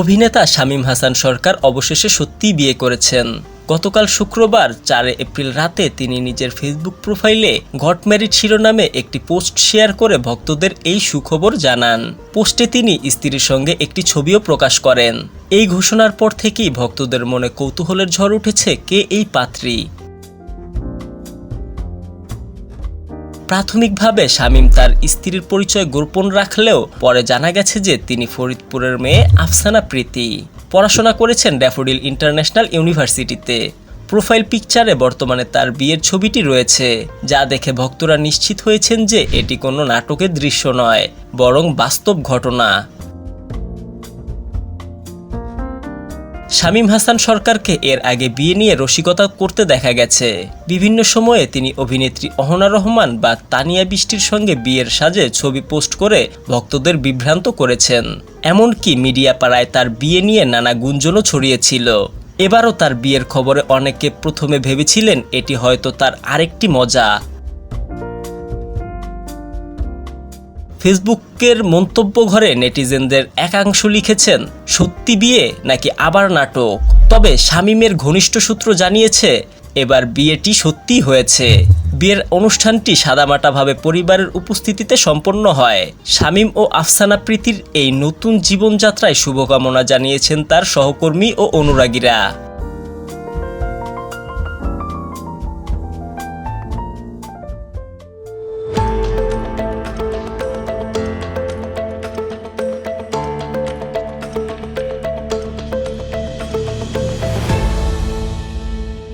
অভিনেতা শামীম হাসান সরকার অবশেষে সত্যিই বিয়ে করেছেন। গতকাল শুক্রবার চারে এপ্রিল রাতে তিনি নিজের ফেসবুক প্রোফাইলে গট ম্যারিড শিরোনামে একটি পোস্ট শেয়ার করে ভক্তদের এই সুখবর জানান। পোস্টে তিনি স্ত্রীর সঙ্গে একটি ছবিও প্রকাশ করেন। এই ঘোষণার পর থেকেই ভক্তদের মনে কৌতূহলের ঝড় উঠেছে কে এই পাত্রী। প্রাথমিকভাবে শামীম তার স্ত্রীর পরিচয় গোপন রাখলেও পরে জানা গেছে যে তিনি ফরিদপুরের মেয়ে আফসানা প্রীতি। পড়াশোনা করেছেন ড্যাফোডিল ইন্টারন্যাশনাল ইউনিভার্সিটিতে। প্রোফাইল পিকচারে বর্তমানে তার বিয়ের ছবিটি রয়েছে, যা দেখে ভক্তরা নিশ্চিত হয়েছেন যে এটি কোনো নাটকের দৃশ্য নয়, বরং বাস্তব ঘটনা। শামীম হাসান সরকারকে এর আগে বিয়ে নিয়ে রসিকতা করতে দেখা গেছে। বিভিন্ন সময়ে তিনি অভিনেত্রী অহনা রহমান বা তানিয়া বৃষ্টির সঙ্গে বিয়ের সাজে ছবি পোস্ট করে ভক্তদের বিভ্রান্ত করেছেন। এমনকি মিডিয়া পাড়ায় তার বিয়ে নিয়ে নানা গুঞ্জনও ছড়িয়েছিল। এবারও তার বিয়ের খবরে অনেকে প্রথমে ভেবেছিলেন এটি হয়তো তার আরেকটি মজা। ফেসবুকের মন্তব্য ঘরে নেটিজেনদের একাংশ লিখেছেন, সত্যি বিয়ে নাকি আবার নাটক? তবে শামীমের ঘনিষ্ঠ সূত্র জানিয়েছে, এবার বিয়েটি সত্যি হয়েছে। বিয়ের অনুষ্ঠানটি সাদামাটাভাবে পরিবারের উপস্থিতিতে সম্পন্ন হয়। শামীম ও আফসানা প্রীতির এই নতুন জীবনযাত্রায় শুভকামনা জানিয়েছেন তার সহকর্মী ও অনুরাগীরা।